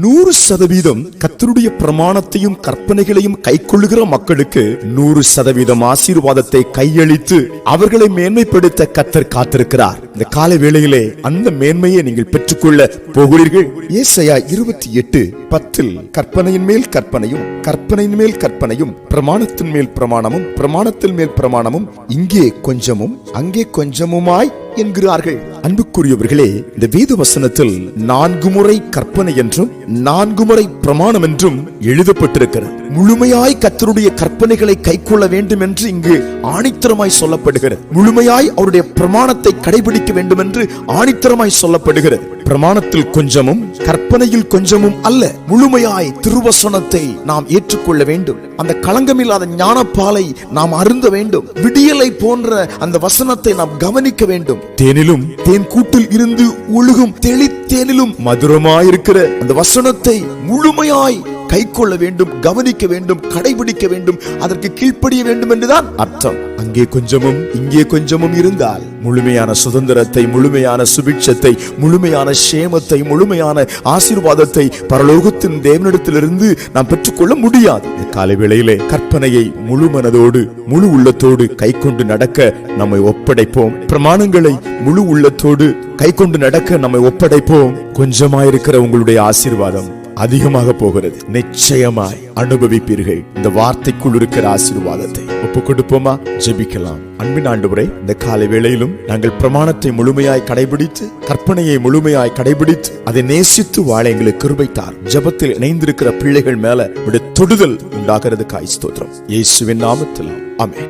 நூறு சதவீதம் கத்தருடைய பிரமாணத்தையும் கற்பனைகளையும் கைக்கொள்ளுகிற மக்களுக்கு நூறு சதவீதம் ஆசீர்வாதத்தை கையளித்து அவர்களை மேன்மைப்படுத்த கத்தர் காத்திருக்கிறார். இந்த கால வேளையிலே அந்த மேன்மையை நீங்கள் பெற்றுக்கொள்ள போகிறீர்கள். ஏசையா இருபத்தி எட்டு பத்தில் கற்பனையின் மேல் கற்பனையும் கற்பனையின் மேல் கற்பனையும் பிரமாணத்தின் மேல் பிரமாணமும் பிரமாணத்தின் மேல் பிரமாணமும் இங்கே கொஞ்சமும் அங்கே கொஞ்சமுமாய் என்கிறார்கள். அன்புக்குரியவர்களே இந்த வேத வசனத்தில் நான்கு முறை கற்பனை என்றும் நான்கு முறை பிரமாணம் என்றும் எழுதப்பட்டிருக்கிறது. முழுமையாய் கத்தருடைய கற்பனைகளை கைக்கொள்ள வேண்டும் என்று இங்கு ஆணித்தரமாய் சொல்லப்படுகிறது. முழுமையாய் அவருடைய பிரமாணத்தை கடைபிடிக்க வேண்டும் என்று ஆணித்தரமாய் சொல்லப்படுகிறது. பிரமாணத்தில் கொஞ்சமும் கற்பனையில் கொஞ்சமும் அல்ல முழுமையாய் திருவசனத்தை நாம் ஏற்றுக்கொள்ள வேண்டும். அந்த களங்கமில்லாத ஞானப்பாலை நாம் அருந்த வேண்டும். விடியலை போன்ற அந்த வசனத்தை நாம் கவனிக்க வேண்டும். தேனிலும் தேன் கூட்டில் இருந்து ஒழுகும் தெளித்தேனிலும் மதுரமாயிருக்கிற அந்த வசனத்தை முழுமையாய் கைக்கொள்ள வேண்டும் கவனிக்க வேண்டும் கடைபிடிக்க வேண்டும் அதற்கு கீழ்ப்படிய வேண்டும் என்றுதான் அர்த்தம். அங்கே கொஞ்சமும் இங்கே கொஞ்சமும் இருந்தால் முழுமையான சுதந்திரத்தை முழுமையான சுபிட்சத்தை முழுமையான சேமத்தை முழுமையான ஆசீர்வாதத்தை பரலோகத்தின் தேவனிடத்திலிருந்து நாம் பெற்றுக்கொள்ள முடியாது. காலை வேளையிலே கற்பனையை முழு மனதோடு முழு உள்ளத்தோடு கை கொண்டு நடக்க நம்மை ஒப்படைப்போம். பிரமாணங்களை முழு உள்ளத்தோடு கை கொண்டு நடக்க நம்மை ஒப்படைப்போம். கொஞ்சமாயிருக்கிற உங்களுடைய ஆசீர்வாதம். அதிகமாக போகிறது. நிச்சயமாய் அனுபவிப்பீர்கள். இந்த வார்த்தைக்குள் இருக்கிற ஆசீர்வாதத்தை. ஒப்பு கொடுப்போமா ஜெபிக்கலாம். அன்பின் ஆண்டவரே இந்த காலை வேளையிலும் நாங்கள் பிரமாணத்தை முழுமையாய் கடைபிடித்து கற்பனையை முழுமையாய் கடைபிடித்து அதை நேசித்து வாழ எங்களுக்கு கிருபைத்தார் ஜெபத்தில் இணைந்திருக்கிற பிள்ளைகள் மேல விட தொடுதல் உண்டாகிறது காய் ஸ்தோத்திரம். இயேசுவின் நாமத்தில். அமே